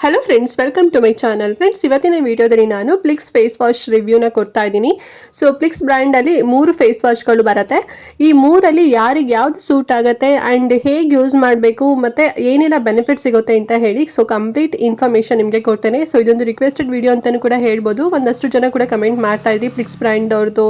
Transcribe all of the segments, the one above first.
Hello friends welcome to my channel friends ಇವತ್ತಿನ ವಿಡಿಯೋದಲ್ಲಿ ನಾನು ಪ್ಲಿಕ್ಸ್ ಫೇಸ್ ವಾಶ್ ರಿವ್ಯೂನ ಕೊಡ್ತಾ ಇದ್ದೀನಿ. ಸೊ ಪ್ಲಿಕ್ಸ್ ಬ್ರ್ಯಾಂಡಲ್ಲಿ ಮೂರು ಫೇಸ್ ವಾಶ್ಗಳು ಬರುತ್ತೆ. ಈ ಮೂರಲ್ಲಿ ಯಾರಿಗೆ ಯಾವುದು ಸೂಟ್ ಆಗುತ್ತೆ ಆ್ಯಂಡ್ ಹೇಗೆ ಯೂಸ್ ಮಾಡಬೇಕು ಮತ್ತು ಏನೆಲ್ಲ ಬೆನಿಫಿಟ್ ಸಿಗುತ್ತೆ ಅಂತ ಹೇಳಿ ಸೊ ಕಂಪ್ಲೀಟ್ ಇನ್ಫಾರ್ಮೇಷನ್ ನಿಮಗೆ ಕೊಡ್ತೇನೆ. ಸೊ ಇದೊಂದು ರಿಕ್ವೆಸ್ಟೆಡ್ ವಿಡಿಯೋ ಅಂತಲೂ ಕೂಡ ಹೇಳ್ಬೋದು. ಒಂದಷ್ಟು ಜನ ಕೂಡ ಕಮೆಂಟ್ ಮಾಡ್ತಾ ಇದ್ರಿ ಪ್ಲಿಕ್ಸ್ ಬ್ರ್ಯಾಂಡ್ ಅವ್ರದ್ದು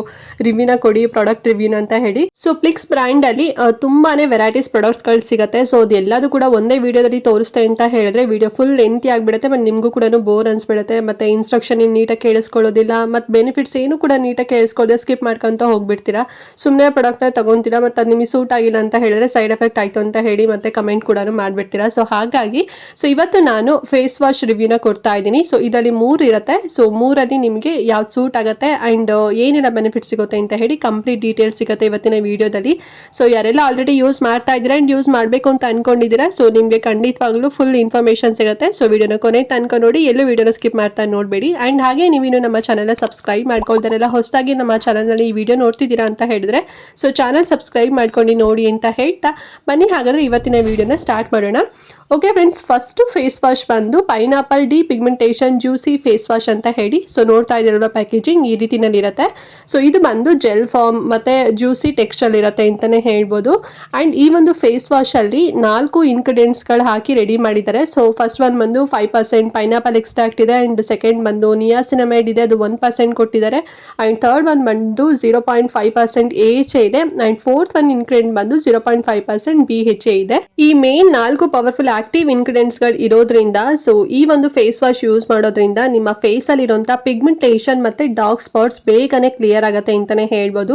ರಿವ್ಯೂನ ಕೊಡಿ ಪ್ರಾಡಕ್ಟ್ ರಿವ್ಯೂನ ಅಂತ ಹೇಳಿ. ಸೊ ಪ್ಲಿಕ್ಸ್ ಬ್ರ್ಯಾಂಡಲ್ಲಿ ತುಂಬಾನೇ ವೆರೈಟೀಸ್ ಪ್ರಾಡಕ್ಟ್ಸ್ಗಳು ಸಿಗುತ್ತೆ. ಸೊ ಅದೆಲ್ಲದೂ ಕೂಡ ಒಂದೇ ವಿಡಿಯೋದಲ್ಲಿ ತೋರಿಸ್ತೆ ಅಂತ ಹೇಳಿದ್ರೆ ವಿಡಿಯೋ ಫುಲ್ ಲೆಂತಿ ಆಗಿಬಿಡುತ್ತೆ ಮತ್ತು ನಿಮಗೂ ಕೂಡ ಬೋರ್ ಅನ್ಸ್ಬಿಡುತ್ತೆ, ಮತ್ತು ಇನ್ಸ್ಟ್ರಕ್ಷನ್ ನೀವು ನೀಟಾಗಿ ಕೇಳಿಸ್ಕೊಳ್ಳೋದಿಲ್ಲ ಮತ್ತು ಬೆನಿಫಿಟ್ಸ್ ಏನು ಕೂಡ ನೀಟಾಗಿ ಕೇಳಿಸ್ಕೊಳ್ಳದೆ ಸ್ಕಿಪ್ ಮಾಡ್ಕೊಂತ ಹೋಗ್ಬಿಡ್ತೀರಾ? ಸುಮ್ಮನೆ ಪ್ರಾಡಕ್ಟ್ನ ತಗೊಂತೀರಾ ಮತ್ತು ಅದು ನಿಮಗೆ ಸೂಟ್ ಆಗಿಲ್ಲ ಅಂತ ಹೇಳಿದ್ರೆ ಸೈಡ್ ಎಫೆಕ್ಟ್ ಆಯಿತು ಅಂತ ಹೇಳಿ ಮತ್ತೆ ಕಮೆಂಟ್ ಕೂಡ ಮಾಡಿಬಿಡ್ತೀರಾ? ಸೊ ಹಾಗಾಗಿ ಸೊ ಇವತ್ತು ನಾನು ಫೇಸ್ ವಾಶ್ ರಿವ್ಯೂನ ಕೊಡ್ತಾ ಇದ್ದೀನಿ. ಸೊ ಇದರಲ್ಲಿ ಮೂರು ಇರುತ್ತೆ. ಸೊ ಮೂರಲ್ಲಿ ನಿಮಗೆ ಯಾವ್ದು ಸೂಟ್ ಆಗುತ್ತೆ ಆ್ಯಂಡ್ ಏನೆಲ್ಲ ಬೆನಿಫಿಟ್ ಸಿಗುತ್ತೆ ಅಂತ ಹೇಳಿ ಕಂಪ್ಲೀಟ್ ಡೀಟೇಲ್ಸ್ ಸಿಗುತ್ತೆ ಇವತ್ತಿನ ವಿಡಿಯೋದಲ್ಲಿ. ಸೊ ಯಾರೆಲ್ಲ ಆಲ್ರೆಡಿ ಯೂಸ್ ಮಾಡ್ತಾ ಇದ್ದೀರಾ ಆ್ಯಂಡ್ ಯೂಸ್ ಮಾಡಬೇಕು ಅಂತ ಅನ್ಕೊಂಡಿದ್ದೀರಾ ಸೊ ನಿಮಗೆ ಖಂಡಿತವಾಗ್ಲೂ ಫುಲ್ ಇನ್ಫಾರ್ಮೇಷನ್ ಸಿಗುತ್ತೆ. ಸೊ ವಿಡಿಯೋನ ಕೊನೆ ತನಕ ನೋಡಿ, ಎಲ್ಲೂ ವಿಡಿಯೋನ ಸ್ಕಿಪ್ ಮಾಡ್ತಾ ನೋಡಬೇಡಿ. ಆ್ಯಂಡ್ ಹಾಗೆ ನೀವಿನ್ನು ನಮ್ಮ ಚಾನಲ್ನ ಸಬ್ಸ್ಕ್ರೈಬ್ ಮಾಡ್ಕೊಳ್ತಾರೆಲ್ಲ ಹೊಸದಾಗಿ ನಮ್ಮ ಚಾನಲ್ನಲ್ಲಿ ಈ ವಿಡಿಯೋ ನೋಡ್ತಿದ್ದೀರಾ ಅಂತ ಹೇಳಿದ್ರೆ ಸೊ ಚಾನಲ್ ಸಬ್ಸ್ಕ್ರೈಬ್ ಮಾಡ್ಕೊಂಡು ನೋಡಿ ಅಂತ ಹೇಳ್ತಾ, ಬನ್ನಿ ಹಾಗಾದರೆ ಇವತ್ತಿನ ವಿಡಿಯೋನ ಸ್ಟಾರ್ಟ್ ಮಾಡೋಣ. Okay friends first face wash ಬಂದು pineapple depigmentation juicy face wash ಅಂತ ಹೇಳಿ. ಸೊ ನೋಡ್ತಾ ಇದ್ದೀರಲ್ಲ ಪ್ಯಾಕೇಜಿಂಗ್ ಈ ರೀತಿನಲ್ಲಿ ಇರುತ್ತೆ. ಸೊ ಇದು ಬಂದು ಜೆಲ್ ಫಾರ್ಮ್ ಮತ್ತು ಜ್ಯೂಸಿ ಟೆಕ್ಸ್ಚರ್ ಇರುತ್ತೆ ಅಂತಲೇ ಹೇಳ್ಬೋದು. ಆ್ಯಂಡ್ ಈ ಒಂದು ಫೇಸ್ ವಾಶಲ್ಲಿ ನಾಲ್ಕು ಇನ್ಗ್ರೀಡಿಯೆಂಟ್ಸ್ಗಳು ಹಾಕಿ ರೆಡಿ ಮಾಡಿದ್ದಾರೆ. ಸೊ ಫಸ್ಟ್ ಒನ್ ಬಂದು ಫೈವ್ ಪರ್ಸೆಂಟ್ ಪೈನಾಪಲ್ ಎಕ್ಸ್ಟ್ರಾಕ್ಟ್ ಇದೆ ಆ್ಯಂಡ್ ಸೆಕೆಂಡ್ ಬಂದು ನಿಯಾಸಿನಮೈಡ್ ಇದೆ, ಅದು ಒನ್ ಪರ್ಸೆಂಟ್ ಕೊಟ್ಟಿದ್ದಾರೆ. ಆ್ಯಂಡ್ ಥರ್ಡ್ ಒನ್ ಬಂದು zero point five percent A H A ಇದೆ. ಆ್ಯಂಡ್ ಫೋರ್ತ್ ಒನ್ ಇನ್ಗ್ರೀಡಿಯೆಂಟ್ ಬಂದು zero point five percent B H A ಇದೆ. ಈ ಮೇನ್ ನಾಲ್ಕು ಪವರ್ಫುಲ್ ಆಕ್ಟಿವ್ ಇಂಗ್ರೀಡಿಯೆಂಟ್ಸ್ಗಳು ಇರೋದ್ರಿಂದ ಸೊ ಈ ಒಂದು ಫೇಸ್ ವಾಶ್ ಯೂಸ್ ಮಾಡೋದ್ರಿಂದ ನಿಮ್ಮ ಫೇಸಲ್ಲಿರೋಂಥ ಪಿಗ್ಮೆಂಟೇಷನ್ ಮತ್ತು ಡಾರ್ಕ್ ಸ್ಪಾಟ್ಸ್ ಬೇಗನೆ ಕ್ಲಿಯರ್ ಆಗುತ್ತೆ ಅಂತಲೇ ಹೇಳ್ಬೋದು.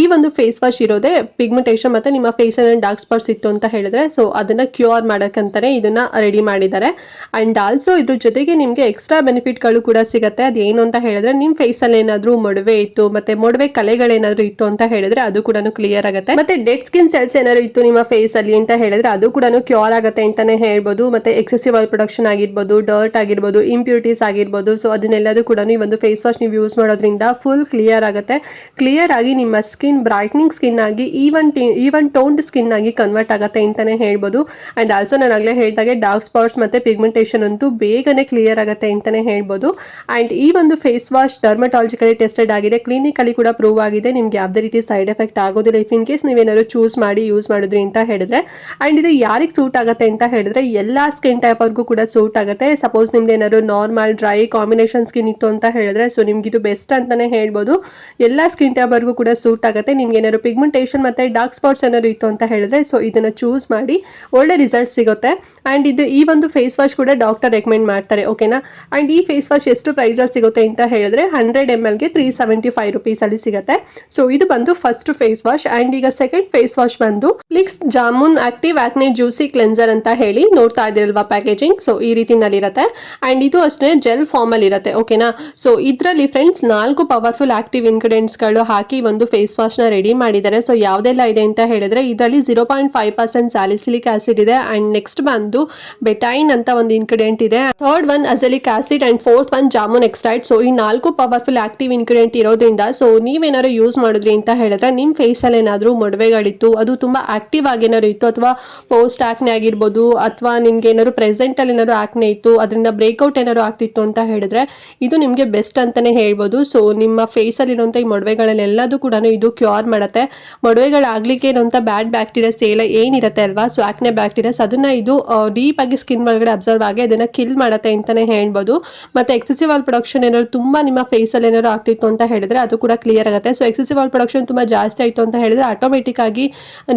ಈ ಒಂದು ಫೇಸ್ ವಾಶ್ ಇರೋದೇ ಪಿಗ್ಮೆಂಟೇಷನ್ ಮತ್ತು ನಿಮ್ಮ ಫೇಸಲ್ಲಿ ಡಾರ್ಕ್ ಸ್ಪಾಟ್ಸ್ ಇತ್ತು ಅಂತ ಹೇಳಿದ್ರೆ ಸೊ ಅದನ್ನು ಕ್ಯೂರ್ ಮಾಡೋಕ್ಕಂತಲೇ ಇದನ್ನ ರೆಡಿ ಮಾಡಿದ್ದಾರೆ. ಆ್ಯಂಡ್ ಆಲ್ಸೋ ಇದ್ರ ಜೊತೆಗೆ ನಿಮಗೆ ಎಕ್ಸ್ಟ್ರಾ ಬೆನಿಫಿಟ್ಗಳು ಕೂಡ ಸಿಗುತ್ತೆ. ಅದೇನು ಅಂತ ಹೇಳಿದ್ರೆ ನಿಮ್ಮ ಫೇಸಲ್ಲಿ ಏನಾದರೂ ಮೊಡವೆ ಇತ್ತು, ಮತ್ತೆ ಮೊಡವೆ ಕಲೆಗಳೇನಾದರೂ ಇತ್ತು ಅಂತ ಹೇಳಿದ್ರೆ ಅದು ಕೂಡ ಕ್ಲಿಯರ್ ಆಗುತ್ತೆ. ಮತ್ತೆ ಡೆಡ್ ಸ್ಕಿನ್ ಸೆಲ್ಸ್ ಏನಾದ್ರು ಇತ್ತು ನಿಮ್ಮ ಫೇಸ್ ಅಲ್ಲಿ ಅಂತ ಹೇಳಿದ್ರೆ ಅದು ಕೂಡ ಕ್ಯೂರ್ ಆಗುತ್ತೆ ಅಂತಾನೆ ಹೇಳ್ಬೋದು, ಮತ್ತೆ ಎಕ್ಸೆಸಿವ್ ಆಯಿಲ್ ಪ್ರೊಡಕ್ಷನ್ ಆಗಿರ್ಬೋದು ಡರ್ಟ್ ಆಗಿರ್ಬೋದು ಇಂಪ್ಯೂರಿಟೀಸ್ ಆಗಿರ್ಬೋದು ಸೊ ಅದನ್ನೆಲ್ಲದೂ ಕೂಡ ಈ ಒಂದು ಫೇಸ್ ವಾಶ್ ನೀವು ಯೂಸ್ ಮಾಡೋದ್ರಿಂದ ಫುಲ್ ಕ್ಲಿಯರ್ ಆಗುತ್ತೆ. ಕ್ಲಿಯರ್ ಆಗಿ ನಿಮ್ಮ ಸ್ಕಿನ್ ಬ್ರೈಟ್ನಿಂಗ್ ಸ್ಕಿನ್ ಆಗಿ ಈವನ್ ಈವನ್ ಟೋನ್ಡ್ ಸ್ಕಿನ್ ಆಗಿ ಕನ್ವರ್ಟ್ ಆಗುತ್ತೆ ಅಂತಲೇ ಹೇಳ್ಬೋದು. ಅಂಡ್ ಆಲ್ಸೋ ನಾನು ಆಗಲೇ ಹೇಳ್ದಾಗೆ ಡಾರ್ಕ್ ಸ್ಪಾಟ್ಸ್ ಮತ್ತೆ ಪಿಗ್ಮೆಂಟೇಷನ್ ಅಂತೂ ಬೇಗನೆ ಕ್ಲಿಯರ್ ಆಗುತ್ತೆ ಅಂತಾನೆ ಹೇಳ್ಬೋದು. ಅಂಡ್ ಈ ಒಂದು ಫೇಸ್ ವಾಶ್ ಡರ್ಮಟಾಲಜಿಕಲಿ ಟೆಸ್ಟೆಡ್ ಆಗಿದೆ ಕ್ಲಿನಿಕಲಿ ಕೂಡ ಪ್ರೂವ್ ಆಗಿದೆ, ನಿಮ್ಗೆ ಯಾವುದೇ ರೀತಿ ಸೈಡ್ ಎಫೆಕ್ಟ್ ಆಗೋದಿಲ್ಲ. ಇಫ್ ಇನ್ ಕೇಸ್ ನೀವೇನಾದ್ರು ಚೂಸ್ ಮಾಡಿ ಯೂಸ್ ಮಾಡಿದ್ರಿ ಅಂತ ಹೇಳಿದ್ರೆ. ಅಂಡ್ ಇದು ಯಾರಿಗೆ ಸೂಟ್ ಆಗುತ್ತೆ ಅಂತ ಹೇಳಿದ್ರೆ ಎಲ್ಲ ಸ್ಕಿನ್ ಟೈಪ್ ಅವ್ರಿಗೂ ಕೂಡ ಸೂಟ್ ಆಗುತ್ತೆ. ಸಪೋಸ್ ನಿಮ್ದು ಏನಾದ್ರು ನಾರ್ಮಲ್ ಡ್ರೈ ಕಾಂಬಿನೇಷನ್ ಸ್ಕಿನ್ ಇತ್ತು ಅಂತ ಹೇಳಿದ್ರೆ ಸೊ ನಿಮ್ಗೆ ಇದು ಬೆಸ್ಟ್ ಅಂತಾನೆ ಹೇಳ್ಬೋದು. ಎಲ್ಲ ಸ್ಕಿನ್ ಟೈಪ್ ಅವ್ರಿಗೂ ಕೂಡ ಸೂಟ್ ಆಗುತ್ತೆ. ನಿಮ್ಗೆ ಏನಾದ್ರು ಪಿಗ್ಮೆಂಟೇಷನ್ ಮತ್ತೆ ಡಾರ್ಕ್ ಸ್ಪಾಟ್ಸ್ ಏನಾದ್ರು ಇತ್ತು ಅಂತ ಹೇಳಿದ್ರೆ ಸೊ ಇದನ್ನ ಚೂಸ್ ಮಾಡಿ, ಒಳ್ಳೆ ರಿಸಲ್ಟ್ ಸಿಗುತ್ತೆ. ಅಂಡ್ ಇದು ಈ ಒಂದು ಫೇಸ್ ವಾಶ್ ಕೂಡ ಡಾಕ್ಟರ್ ರೆಕಮೆಂಡ್ ಮಾಡ್ತಾರೆ ಓಕೆನಾ ಅಂಡ್ ಈ ಫೇಸ್ ವಾಶ್ ಎಷ್ಟು ಪ್ರೈಸಲ್ಲಿ ಸಿಗುತ್ತೆ ಅಂತ ಹೇಳಿದ್ರೆ ಹಂಡ್ರೆಡ್ ಎಂ ಎಲ್ಗೆ ತ್ರೀ ಸೆವೆಂಟಿ ಫೈವ್ ರುಪೀಸಲ್ಲಿ ಸಿಗುತ್ತೆ. ಸೊ ಇದು ಬಂದು ಫಸ್ಟ್ ಫೇಸ್ ವಾಶ್ ಅಂಡ್ ಈಗ ಸೆಕೆಂಡ್ ಫೇಸ್ ವಾಶ್ ಬಂದು Plix jamun active acne juicy cleanser ಅಂತ ಹೇಳಿ ನೋಡ್ತಾ ಇದ್ದೀರಲ್ವಾ ಪ್ಯಾಕೇಜಿಂಗ್ ಸೊ ಈ ರೀತಿನಲ್ಲಿ ಇರುತ್ತೆ ಅಂಡ್ ಇದು ಅಷ್ಟೇ ಜೆಲ್ ಫಾರ್ಮ್ ಅಲ್ಲಿ ಇರುತ್ತೆ ಓಕೆನಾ ಸೊ ಇದರಲ್ಲಿ ಫ್ರೆಂಡ್ಸ್ ನಾಲ್ಕು ಪವರ್ಫುಲ್ ಆಕ್ಟಿವ್ ಇಂಗ್ರೀಡಿಯೆಂಟ್ಸ್ಗಳು ಹಾಕಿ ಒಂದು ಫೇಸ್ ವಾಶ್ನ ರೆಡಿ ಮಾಡಿದ್ದಾರೆ. ಸೊ ಯಾವುದೆಲ್ಲ ಇದೆ ಅಂತ ಹೇಳಿದ್ರೆ, ಇದರಲ್ಲಿ zero point five percent salicylic acid ಇದೆ. ಅಂಡ್ ನೆಕ್ಸ್ಟ್ ಬಂದು ಬೆಟೈನ್ ಅಂತ ಒಂದು ಇಂಗ್ರೀಡಿಯೆಂಟ್ ಇದೆ. Third one azelaic acid and fourth one jamun extract so ಈ ನಾಲ್ಕು ಪವರ್ಫುಲ್ ಆಕ್ಟಿವ್ ಇಂಗ್ರೀಡಿಯೆಂಟ್ ಇರೋದ್ರಿಂದ ಸೊ ನೀವೇನಾದ್ರು ಯೂಸ್ ಮಾಡಿದ್ರಿ ಅಂತ ಹೇಳಿದ್ರೆ ನಿಮ್ಮ ಫೇಸಲ್ಲಿ ಏನಾದರೂ ಮೊಡವೆಗಳಿತ್ತು, ಅದು ತುಂಬಾ ಆಕ್ಟಿವ್ ಆಗಿ ಏನಾದ್ರು ಇತ್ತು, ಅಥವಾ ಪೋಸ್ಟ್ ಆಕ್ನೆ ಆಗಿರ್ಬೋದು ಅಥವಾ ನಿಮ್ಗೆ ಏನಾದ್ರು ಪ್ರೆಸೆಂಟ್ ಅಲ್ಲಿ ಏನಾದ್ರು ಆಕ್ನೆ ಇತ್ತು, ಅದರಿಂದ ಬ್ರೇಕ್ಔಟ್ ಏನಾದ್ರು ಆಗ್ತಿತ್ತು ಅಂತ ಹೇಳಿದ್ರೆ, ಇದು ನಿಮಗೆ ಬೆಸ್ಟ್ ಅಂತಾನೆ ಹೇಳ್ಬೋದು. ಸೊ ನಿಮ್ಮ ಫೇಸಲ್ಲಿ ಇರುವಂಥ ಈ ಮೊಡವೆಗಳಲ್ಲೆಲ್ಲದೂ ಕೂಡ ಇದು ಕ್ಯೂರ್ ಮಾಡುತ್ತೆ. ಮೊಡವೆಗಳಾಗ್ಲಿಕ್ಕೆ ಇರುವಂಥ ಬ್ಯಾಡ್ ಬ್ಯಾಕ್ಟೀರಿಯಾಸ್ ಎಲ್ಲ ಏನಿರುತ್ತೆ ಅಲ್ವಾ? ಸೊ ಆಕ್ನೆ ಬ್ಯಾಕ್ಟೀರಿಯಾಸ್ ಅದನ್ನ ಇದು ಡೀಪ್ ಆಗಿ ಸ್ಕಿನ್ ಒಳಗಡೆ ಅಬ್ಸರ್ವ್ ಆಗಿ ಅದನ್ನ ಕಿಲ್ ಮಾಡುತ್ತೆ ಅಂತಾನೆ ಹೇಳ್ಬೋದು. ಮತ್ತೆ ಎಕ್ಸೆಸಿವ್ ಆಲ್ ಪ್ರೊಡಕ್ಷನ್ ಏನಾದ್ರು ತುಂಬಾ ನಿಮ್ಮ ಫೇಸಲ್ಲಿ ಏನಾದ್ರು ಆಗ್ತಿತ್ತು ಅಂತ ಹೇಳಿದ್ರೆ, ಅದು ಕೂಡ ಕ್ಲಿಯರ್ ಆಗುತ್ತೆ. ಸೊ ಎಕ್ಸೆಸಿವ್ ಆಲ್ ಪ್ರೊಡಕ್ಷನ್ ತುಂಬಾ ಜಾಸ್ತಿ ಆಯಿತು ಅಂತ ಹೇಳಿದ್ರೆ ಆಟೋಮೆಟಿಕ್ ಆಗಿ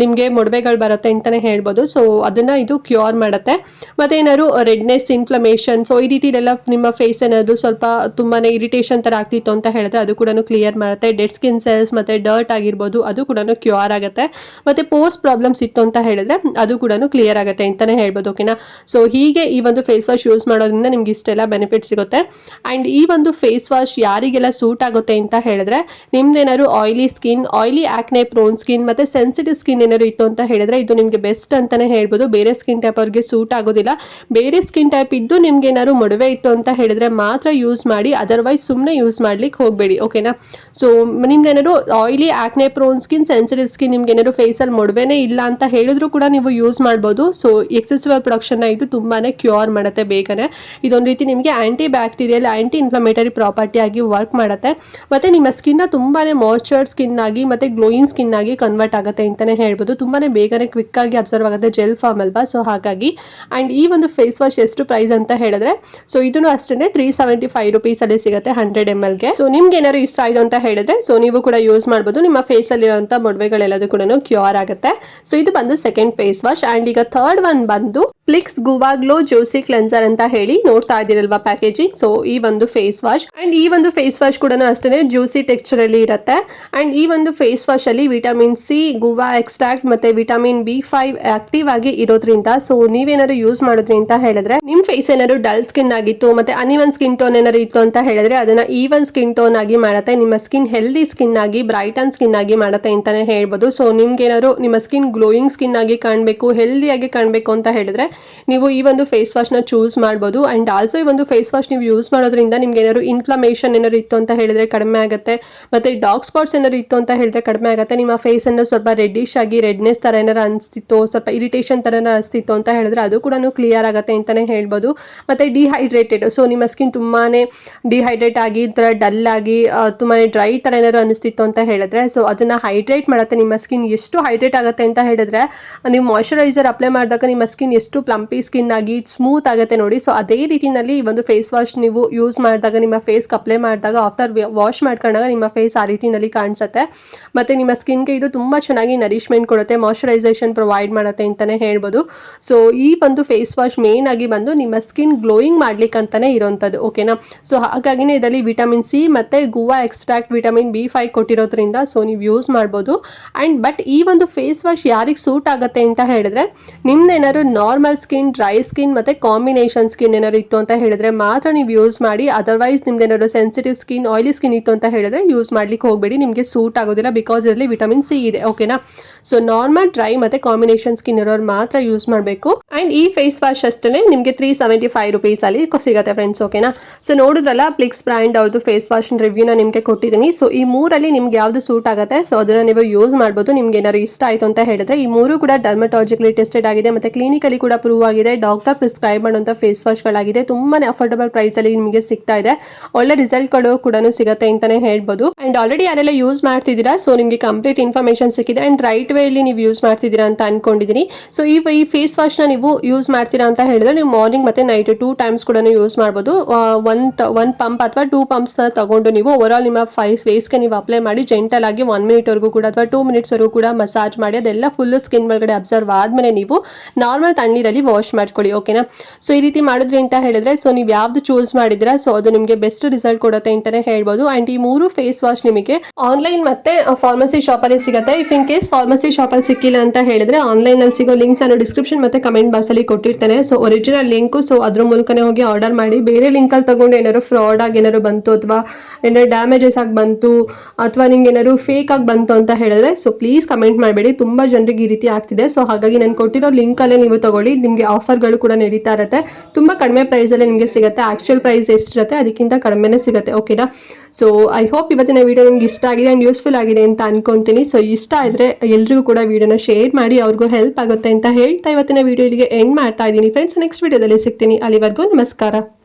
ನಿಮಗೆ ಮೊಡವೆಗಳು ಬರುತ್ತೆ ಅಂತಾನೆ ಹೇಳ್ಬೋದು. ಸೊ ಅದನ್ನ ಇದು ಕ್ಯೂರ್ ಮಾಡುತ್ತೆ. ಮತ್ತೆ ಏನಾದ್ರು ರೆಡ್ನೆಸ್ ಇನ್ಫ್ಲಮೇಷನ್ ಸೊ ಈ ರೀತಿಲೆಲ್ಲ ನಿಮ್ಮ ಫೇಸ್ ಏನಾದ್ರು ಸ್ವಲ್ಪ ತುಂಬಾನೇ ಇರಿಟೇಷನ್ ಥರ ಆಗ್ತಿತ್ತು ಅಂತ ಹೇಳಿದ್ರೆ ಅದು ಕೂಡ ಕ್ಲಿಯರ್ ಮಾಡುತ್ತೆ. ಡೆಡ್ ಸ್ಕಿನ್ ಸೆಲ್ಸ್ ಮತ್ತೆ ಡರ್ಟ್ ಆಗಿರ್ಬೋದು, ಅದು ಕೂಡ ಕ್ಯೂರ್ ಆಗುತ್ತೆ. ಮತ್ತೆ ಪೋಸ್ಟ್ ಪ್ರಾಬ್ಲಮ್ಸ್ ಇತ್ತು ಅಂತ ಹೇಳಿದ್ರೆ ಅದು ಕೂಡ ಕ್ಲಿಯರ್ ಆಗುತ್ತೆ ಅಂತಾನೆ ಹೇಳ್ಬೋದು ಓಕೆನಾ ಸೊ ಹೀಗೆ ಈ ಒಂದು ಫೇಸ್ ವಾಶ್ ಯೂಸ್ ಮಾಡೋದ್ರಿಂದ ನಿಮ್ಗೆ ಇಷ್ಟೆಲ್ಲ ಬೆನಿಫಿಟ್ ಸಿಗುತ್ತೆ. ಅಂಡ್ ಈ ಒಂದು ಫೇಸ್ ವಾಶ್ ಯಾರಿಗೆಲ್ಲ ಸೂಟ್ ಆಗುತ್ತೆ ಅಂತ ಹೇಳಿದ್ರೆ ನಿಮ್ದೇನಾದ್ರು oily skin oily acne prone skin ಮತ್ತೆ ಸೆನ್ಸಿಟಿವ್ ಸ್ಕಿನ್ ಏನಾದ್ರು ಇತ್ತು ಅಂತ ಹೇಳಿದ್ರೆ ಇದು ನಿಮ್ಗೆ ಬೆಸ್ಟ್ ಅಂತಾನೆ ಹೇಳ್ಬೋದು. ಬೇರೆ ಸ್ಕಿನ್ ಟೈಪ್ ಅವ್ರಿಗೆ ಸೂಟ್ ಆಗೋದಿಲ್ಲ. ಬೇರೆ ಸ್ಕಿನ್ ಟೈಪ್ ಇದ್ದು ನಿಮ್ಗೆ ಏನಾದ್ರು ಮೊಡವೆ ಇತ್ತು ಅಂತ ಹೇಳಿದ್ರೆ ಮಾತ್ರ ಯೂಸ್ ಮಾಡಿ ಅದರ್ವೈಸ್ ಸುಮ್ಮನೆ ಯೂಸ್ ಮಾಡ್ಲಿಕ್ಕೆ ಹೋಗಬೇಡಿ ಓಕೆನಾ ಸೊ ನಿಮ್ಗೆ ಏನಾದ್ರು oily acne prone skin sensitive skin ನಿಮ್ಗೆ ಏನಾದ್ರು ಫೇಸಲ್ಲಿ ಮೊಡವೆನೇ ಇಲ್ಲ ಅಂತ ಹೇಳಿದ್ರು ಕೂಡ ನೀವು ಯೂಸ್ ಮಾಡ್ಬೋದು. ಸೊ ಎಕ್ಸಸಿವ್ ಪ್ರೊಡಕ್ಷನ್ನ ಇದು ತುಂಬಾನೇ ಕ್ಯೂರ್ ಮಾಡುತ್ತೆ ಬೇಗನೆ. ಇದೊಂದು ರೀತಿ ನಿಮಗೆ anti bacterial anti inflammatory property ಆಗಿ ವರ್ಕ್ ಮಾಡುತ್ತೆ. ಮತ್ತೆ ನಿಮ್ಮ ಸ್ಕಿನ್ನ ತುಂಬಾನೇ ಮಾಯ್ಚರ್ಡ್ ಸ್ಕಿನ್ ಆಗಿ, ಮತ್ತೆ ಗ್ಲೋಯಿಂಗ್ ಸ್ಕಿನ್ ಆಗಿ ಕನ್ವರ್ಟ್ ಆಗುತ್ತೆ ಅಂತಾನೆ ಹೇಳ್ಬೋದು. ತುಂಬಾನೇ ಬೇಗನೆ ಕ್ವಿಕ್ ಆಗಿ ಅಬ್ಸರ್ವ್ ಆಗುತ್ತೆ ಜೆಲ್ ಫಾರ್ಮ್ ಅಲ್ವಾ? ಸೊ ಹಾಗಾಗಿ ಅಂಡ್ ಈ ಒಂದು ಫೇಸ್ ವಾಶ್ ಎಷ್ಟು ಪ್ರೈಸ್ ಅಂತ ಹೇಳಿದ್ರೆ ಸೊ ಇದನ್ನು ಅಷ್ಟೇ ತ್ರೀ ಸೆವೆಂಟಿ ಫೈವ್ ರುಪೀಸ್ ಅಲ್ಲಿ ಸಿಗುತ್ತೆ ಹಂಡ್ರೆಡ್ ಎಂ ಎಲ್ಗೆ ಸೊ ನಿಮ್ಗೆ ಏನಾದ್ರು ಇಷ್ಟ ಆಯ್ತು ಅಂತ ಹೇಳಿದ್ರೆ ಸೊ ನೀವು ಕೂಡ ಯೂಸ್ ಮಾಡ್ಬೋದು. ನಿಮ್ಮ ಫೇಸ್ ಮೊಡವೆಗಳೆಲ್ಲದೂ ಕೂಡ ಕ್ಯೂರ್ ಆಗುತ್ತೆ. ಸೊ ಇದು ಬಂದು ಸೆಕೆಂಡ್ ಫೇಸ್ ವಾಶ್ ಆ್ಯಂಡ್ ಈಗ ಥರ್ಡ್ ಒನ್ ಬಂದು ಪ್ಲಿಕ್ಸ್ ಗುವಾಗ್ಲೋ ಜ್ಯೂಸಿ ಕ್ಲೆನ್ಸರ್ ಅಂತ ಹೇಳಿ ನೋಡ್ತಾ ಇದ್ದೀರಲ್ವಾ ಪ್ಯಾಕೇಜಿಂಗ್ ಸೊ ಈ ಒಂದು ಫೇಸ್ ವಾಶ್ ಅಂಡ್ ಈ ಒಂದು ಫೇಸ್ ವಾಶ್ ಕೂಡ ಅಷ್ಟೇ ಜ್ಯೂಸಿ ಟೆಕ್ಸ್ಚರ್ ಅಲ್ಲಿ ಇರುತ್ತೆ. ಅಂಡ್ ಈ ಒಂದು ಫೇಸ್ ವಾಶ್ ಅಲ್ಲಿ ವಿಟಮಿನ್ ಸಿ ಗುವಾ ಎಕ್ಸ್ಟ್ರಾಕ್ಟ್ ಮತ್ತೆ ವಿಟಮಿನ್ ಬಿ ಫೈವ್ ಆಕ್ಟಿವ್ ಆಗಿ ಇರೋದ್ರಿಂದ ಸೊ ನೀವೇನಾದ್ರು ಯೂಸ್ ಮಾಡಿದ್ರಿ ಅಂತ ಹೇಳಿದ್ರೆ, ನಿಮ್ ಫೇಸ್ ಏನಾದ್ರು ಡಲ್ ಸ್ಕಿನ್ ಆಗಿತ್ತು ಮತ್ತೆ ಅನಿವನ್ ಸ್ಕಿನ್ ಟೋನ್ ಏನಾದ್ರು ಇತ್ತು ಅಂತ ಹೇಳಿದ್ರೆ, ಅದನ್ನ ಈವನ್ ಸ್ಕಿನ್ ಟೋನ್ ಆಗಿ ಮಾಡುತ್ತೆ. ನಿಮ್ಮ ಸ್ಕಿನ್ ಹೆಲ್ದಿ ಸ್ಕಿನ್ ಆಗಿ ಬ್ರೈಟ್ ಸ್ಕಿನ್ ಆಗಿ ಮಾಡುತ್ತೆ ಅಂತಾನೆ ಹೇಳ್ಬೋದು. ಸೊ ನಿಮ್ಗೆ ಏನಾದ್ರು ನಿಮ್ಮ ಸ್ಕಿನ್ ಗ್ಲೋಯಿಂಗ್ ಸ್ಕಿನ್ ಆಗಿ ಕಾಣಬೇಕು ಹೆಲ್ದಿಯಾಗಿ ಕಾಣಬೇಕು ಅಂತ ಹೇಳಿದ್ರೆ ನೀವು ಈ ಒಂದು ಫೇಸ್ ವಾಶ್ನ ಚೂಸ್ ಮಾಡ್ಬೋದು. ಆ್ಯಂಡ್ ಆಲ್ಸೋ ಈ ಒಂದು ಫೇಸ್ ವಾಶ್ ನೀವು ಯೂಸ್ ಮಾಡೋದ್ರಿಂದ ನಿಮ್ಗೆ ಏನಾದ್ರು ಇನ್ಫ್ಲಮೇಷನ್ ಏನಾದ್ರು ಇತ್ತು ಅಂತ ಹೇಳಿದ್ರೆ ಕಡಿಮೆ ಆಗುತ್ತೆ. ಮತ್ತೆ ಡಾರ್ಕ್ ಸ್ಪಾಟ್ಸ್ ಏನಾದ್ರು ಇತ್ತು ಅಂತ ಹೇಳಿದ್ರೆ ಕಡಿಮೆ ಆಗುತ್ತೆ. ನಿಮ್ಮ ಅನ್ನು ಸ್ವಲ್ಪ ರೆಡ್ಡಿಶ್ ಆಗಿ ರೆಡ್ನೆಸ್ ಥರ ಏನಾರು ಅನಿಸ್ತಿತ್ತು, ಸ್ವಲ್ಪ ಇರಿಟೇಷನ್ ಥರ ಏನಾರು ಅನಿಸ್ತಿತ್ತು ಅಂತ ಹೇಳಿದ್ರೆ ಅದು ಕೂಡ ಕ್ಲಿಯರ್ ಆಗುತ್ತೆ ಅಂತಾನೆ ಹೇಳ್ಬೋದು. ಮತ್ತೆ ಡಿಹೈಡ್ರೇಟೆಡ್ ಸೊ ನಿಮ್ಮ ಸ್ಕಿನ್ ತುಂಬಾ ಡಿಹೈಡ್ರೇಟ್ ಆಗಿ ಥರ ಡಲ್ ಆಗಿ ತುಂಬಾ ಡ್ರೈ ಥರ ಏನಾದ್ರು ಅನಿಸ್ತಿತ್ತು ಅಂತ ಹೇಳಿದ್ರೆ ಸೊ ಅದನ್ನು ಹೈಡ್ರೇಟ್ ಮಾಡುತ್ತೆ. ನಿಮ್ಮ ಸ್ಕಿನ್ ಎಷ್ಟು ಹೈಡ್ರೇಟ್ ಆಗುತ್ತೆ ಅಂತ ಹೇಳಿದ್ರೆ, ನೀವು ಮಾಯಶ್ಚರೈಸರ್ ಅಪ್ಲೈ ಮಾಡಿದಾಗ ನಿಮ್ಮ ಸ್ಕಿನ್ ಎಷ್ಟು ಪ್ಲಂಪಿ ಸ್ಕಿನ್ ಆಗಿ ಸ್ಮೂತ್ ಆಗುತ್ತೆ ನೋಡಿ. ಸೊ ಅದೇ ರೀತಿನಲ್ಲಿ ಈ ಒಂದು ಫೇಸ್ ವಾಶ್ ನೀವು ಯೂಸ್ ಮಾಡಿದಾಗ, ನಿಮ್ಮ ಫೇಸ್ಗೆ ಅಪ್ಲೈ ಮಾಡಿದಾಗ ಆಫ್ಟರ್ ವಾಶ್ ಮಾಡ್ಕೊಂಡಾಗ ನಿಮ್ಮ ಫೇಸ್ ಆ ರೀತಿನಲ್ಲಿ ಕಾಣಿಸುತ್ತೆ. ಮತ್ತೆ ನಿಮ್ಮ ಸ್ಕಿನ್ಗೆ ಇದು ತುಂಬ ಚೆನ್ನಾಗಿ ನರಿಶ್ಮೆಂಟ್ ಕೊಡುತ್ತೆ ಮಾಯಶ್ಚರೈಸೇಷನ್ ಪ್ರೊವೈಡ್ ಮಾಡುತ್ತೆ ಅಂತಾನೆ ಹೇಳ್ಬೋದು. ಸೊ ಈ ಒಂದು ಫೇಸ್ ವಾಶ್ ಮೇನ್ ಆಗಿ ಬಂದು ನಿಮ್ಮ ಸ್ಕಿನ್ ಗ್ಲೋಯಿಂಗ್ ಮಾಡ್ಲಿಕ್ಕೆ ಅಂತಾನೆ ಇರೋವಂಥದ್ದು ಓಕೆನಾ ಸೊ ಹಾಗಾಗಿನೇ ಇದರಲ್ಲಿ ವಿಟಮಿನ್ ಸಿ ಮತ್ತೆ guava extract vitamin B five ಕೊಟ್ಟಿರೋದ್ರಿಂದ so ನೀವು ಯೂಸ್ ಮಾಡ್ಬೋದು. ಆ್ಯಂಡ್ ಬಟ್ ಈ ಒಂದು ಫೇಸ್ ವಾಶ್ ಯಾರಿಗೆ ಸೂಟ್ ಆಗುತ್ತೆ ಅಂತ ಹೇಳಿದ್ರೆ ನಿಮ್ದು ಏನಾದ್ರು ಸ್ಕಿನ್ ಡ್ರೈ ಸ್ಕಿನ್ ಮತ್ತೆ ಕಾಂಬಿನೇಷನ್ ಸ್ಕಿನ್ ಏನಾದ್ರು ಇತ್ತು ಅಂತ ಹೇಳಿದ್ರೆ ಮಾತ್ರ ನೀವು ಯೂಸ್ ಮಾಡಿ ಅದರ್ವೈಸ್ ನಿಮ್ದು ಏನಾದ್ರು ಸೆನ್ಸಿಟಿವ್ ಸ್ಕಿನ್ ಆಯಿಲಿ ಸ್ಕಿನ್ ಇತ್ತು ಅಂತ ಹೇಳಿದ್ರೆ ಯೂಸ್ ಮಾಡ್ಲಿಕ್ಕೆ ಹೋಗಬೇಡಿ, ನಿಮಗೆ ಸೂಟ್ ಆಗೋದಿಲ್ಲ ಬಿಕಾಸ್ ಇದರಲ್ಲಿ ವಿಟಮಿನ್ ಸಿ ಇದೆ ಓಕೆನಾ ಸೊ ನಾರ್ಮಲ್ ಡ್ರೈ ಮತ್ತೆ ಕಾಂಬಿನೇಷನ್ ಸ್ಕಿನ್ ಇರೋರು ಮಾತ್ರ ಯೂಸ್ ಮಾಡಬೇಕು. ಅಂಡ್ ಈ ಫೇಸ್ ವಾಶ್ ಅಷ್ಟೇ ನಿಮಗೆ ತ್ರೀ ಸೆವೆಂಟಿ ಫೈವ್ ರುಪೀಸ್ ಅಲ್ಲಿ ಕೊ- ಸಿಗುತ್ತೆ ಫ್ರೆಂಡ್ಸ್ ಓಕೆನಾ ಸೊ ನೋಡಿದ್ರಲ್ಲ ಪ್ಲಿಕ್ಸ್ ಬ್ರ್ಯಾಂಡ್ ಅವ್ರದ್ದು ಫೇಸ್ ವಾಶ್ ರಿವ್ಯೂನ ನಿಮಗೆ ಕೊಟ್ಟಿದ್ದೀನಿ. ಸೊ ಈ ಮೂರಲ್ಲಿ ನಿಮ್ಗೆ ಯಾವ್ದು ಸೂಟ್ ಆಗುತ್ತೆ? ಸೊ ಅದನ್ನ ನೀವು ಯೂಸ್ ಮಾಡ್ಬೋದು, ನಿಮ್ಗೆ ಏನಾದ್ರು ಇಷ್ಟ ಆಯ್ತು ಅಂತ ಹೇಳಿದ್ರೆ ಈ ಮೂರು ಕೂಡ ಡರ್ಮಟಾಲಜಿಕಲಿ ಟೆಸ್ಟೆಡ್ ಆಗಿದೆ ಮತ್ತೆ ಕ್ಲಿನಿಕಲಿ ಕೂಡ ಪ್ರೂವ್ ಆಗಿದೆ. ಡಾಕ್ಟರ್ ಪ್ರಿಸ್ಕ್ರೈಬ್ ಮಾಡುವಂಥ ಫೇಸ್ ವಾಶ್ಗಳಾಗಿದೆ ತುಂಬಾನೇ ಅಫೋರ್ಡಬಲ್ ಪ್ರೈಸ್ ಅಲ್ಲಿ ನಿಮಗೆ ಸಿಗ್ತಾ ಇದೆ. ಒಳ್ಳೆ ರಿಸಲ್ಟ್ಗಳು ಕೂಡ ಸಿಗುತ್ತೆ ಅಂತಾನೆ ಹೇಳ್ಬೋದು. ಅಂಡ್ ಆಲ್ರೆಡಿ ಯಾರೆಲ್ಲ ಯೂಸ್ ಮಾಡ್ತಿದ್ದೀರಾ ಸೊ ನಿಮಗೆ ಕಂಪ್ಲೀಟ್ ಇನ್ಫಾರ್ಮೇಷನ್ ಸಿಕ್ಕಿದೆ. ಅಂಡ್ ರೈಟ್ ವೇ ಅಲ್ಲಿ ನೀವು ಯೂಸ್ ಮಾಡ್ತಿದ್ದೀರಾ ಅಂತ ಅನ್ಕೊಂಡಿದ್ದೀನಿ ಸೊ ಈ ಈ ಫೇಸ್ ವಾಶ್ನ ನೀವು ಯೂಸ್ ಮಾಡ್ತೀರಾ ಅಂತ ಹೇಳಿದ್ರೆ ನೀವು ಮಾರ್ನಿಂಗ್ ಮತ್ತೆ ನೈಟ್ ಟೂ ಟೈಮ್ಸ್ ಕೂಡ ಯೂಸ್ ಮಾಡ್ಬೋದು. ಒನ್ ಒನ್ ಪಂಪ್ ಅಥವಾ ಟೂ ಪಂಪ್ಸ್ನ ತಗೊಂಡು ನೀವು ಓವರ್ ಆಲ್ ನಿಮ್ಮ ಫೈಸ್ ಫೇಸ್ಗೆ ನೀವು ಅಪ್ಲೈ ಮಾಡಿ ಜೆಂಟಲ್ ಆಗಿ ಒನ್ ಮಿನಿಟ್ವರೆಗೂ ಕೂಡ ಅಥವಾ ಟೂ ಮಿನಿಟ್ಸ್ವರೆಗೂ ಕೂಡ ಮಸಾಜ್ ಮಾಡಿ ಅದೆಲ್ಲ ಫುಲ್ ಸ್ಕಿನ್ ಒಳಗಡೆ ಅಬ್ಸರ್ವ್ ಆದಮೇಲೆ ನೀವು ನಾರ್ಮಲ್ ತಣ್ಣೀರಲ್ಲಿ ವಾಶ್ ಮಾಡ್ಕೊಳ್ಳಿ ಓಕೆನಾ ಸೊ ಈ ರೀತಿ ಮಾಡಿದ್ರಿ ಅಂತ ಹೇಳಿದ್ರೆ ಸೊ ನೀವು ಯಾವ್ದು ಚೂಸ್ ಮಾಡಿದ್ರಾ ಸೊ ಅದು ನಿಮಗೆ ಬೆಸ್ಟ್ ರಿಸಲ್ಟ್ ಕೊಡುತ್ತೆ ಅಂತಾನೆ ಹೇಳ್ಬೋದು. ಅಂಡ್ ಈ ಮೂರು ಫೇಸ್ ವಾಶ್ ನಿಮಗೆ ಆನ್ಲೈನ್ ಮತ್ತೆ ಫಾರ್ಮಸಿ ಶಾಪಲ್ಲಿ ಸಿಗುತ್ತೆ. ಇಫ್ ಇನ್ ಕೇಸ್ ಫಾರ್ಮಸಿ ಶಾಪಲ್ಲಿ ಸಿಕ್ಕಿಲ್ಲ ಅಂತ ಹೇಳಿದ್ರೆ ಆನ್ಲೈನ್ ಅಲ್ಲಿ ಸಿಗೋ ಲಿಂಕ್ ನಾನು ಡಿಸ್ಕ್ರಿಪ್ಷನ್ ಮತ್ತೆ ಕಮೆಂಟ್ ಬಾಕ್ಸ್ ಅಲ್ಲಿ ಕೊಟ್ಟಿರ್ತೇನೆ. ಸೊ ಒರಿಜಿನಲ್ ಲಿಂಕ್ ಸೊ ಅದ್ರ ಮೂಲಕನೇ ಹೋಗಿ ಆರ್ಡರ್ ಮಾಡಿ. ಬೇರೆ ಲಿಂಕ್ ಅಲ್ಲಿ ತಗೊಂಡು ಏನಾದ್ರು ಫ್ರಾಡ್ ಆಗಿ ಏನಾದ್ರು ಬಂತು ಅಥವಾ ಏನಾದ್ರು ಡ್ಯಾಮೇಜಸ್ ಆಗಿ ಬಂತು ಅಥವಾ ನಿಮ್ಗೆ ಏನಾದ್ರು ಫೇಕ್ ಆಗಿ ಬಂತು ಅಂತ ಹೇಳಿದ್ರೆ ಸೊ ಪ್ಲೀಸ್ ಕಮೆಂಟ್ ಮಾಡಬೇಡಿ. ತುಂಬಾ ಜನರಿಗೆ ಈ ರೀತಿ ಆಗ್ತಿದೆ. ಸೊ ಹಾಗಾಗಿ ನಾನು ಕೊಟ್ಟಿರೋ ಲಿಂಕ್ ಅಲ್ಲೇ ನೀವು ತಗೊಳ್ಳಿ. ನಿಮಗೆ ಆಫರ್ಗಳು ಕೂಡ ನಡೀತಾ ಇರುತ್ತೆ. ತುಂಬ ಕಡಿಮೆ ಪ್ರೈಸಲ್ಲಿ ನಿಮಗೆ ಸಿಗುತ್ತೆ. ಆ್ಯಕ್ಚುಯಲ್ ಪ್ರೈಸ್ ಎಷ್ಟಿರುತ್ತೆ, ಅದಕ್ಕಿಂತ ಕಡಿಮೆನೇ ಸಿಗುತ್ತೆ. ಓಕೆನಾ ಸೊ ಐ ಹೋಪ್ ಇವತ್ತಿನ ವಿಡಿಯೋ ನಿಮ್ಗೆ ಇಷ್ಟ ಆಗಿದೆ ಆ್ಯಂಡ್ ಯೂಸ್ಫುಲ್ ಆಗಿದೆ ಅಂತ ಅನ್ಕೊತೀನಿ. ಸೊ ಇಷ್ಟ ಆದರೆ ಎಲ್ರಿಗೂ ಕೂಡ ವಿಡಿಯೋನ ಶೇರ್ ಮಾಡಿ, ಅವ್ರಿಗೂ ಹೆಲ್ಪ್ ಆಗುತ್ತೆ ಅಂತ ಹೇಳ್ತಾ ಇವತ್ತಿನ ವಿಡಿಯೋ ಇಲ್ಲಿಗೆ ಎಂಡ್ ಮಾಡ್ತಾ ಇದ್ದೀನಿ. ಫ್ರೆಂಡ್ಸ್ ನೆಕ್ಸ್ಟ್ ವಿಡಿಯೋದಲ್ಲಿ ಸಿಗ್ತೀನಿ. ಅಲ್ಲಿವರೆಗೂ ನಮಸ್ಕಾರ.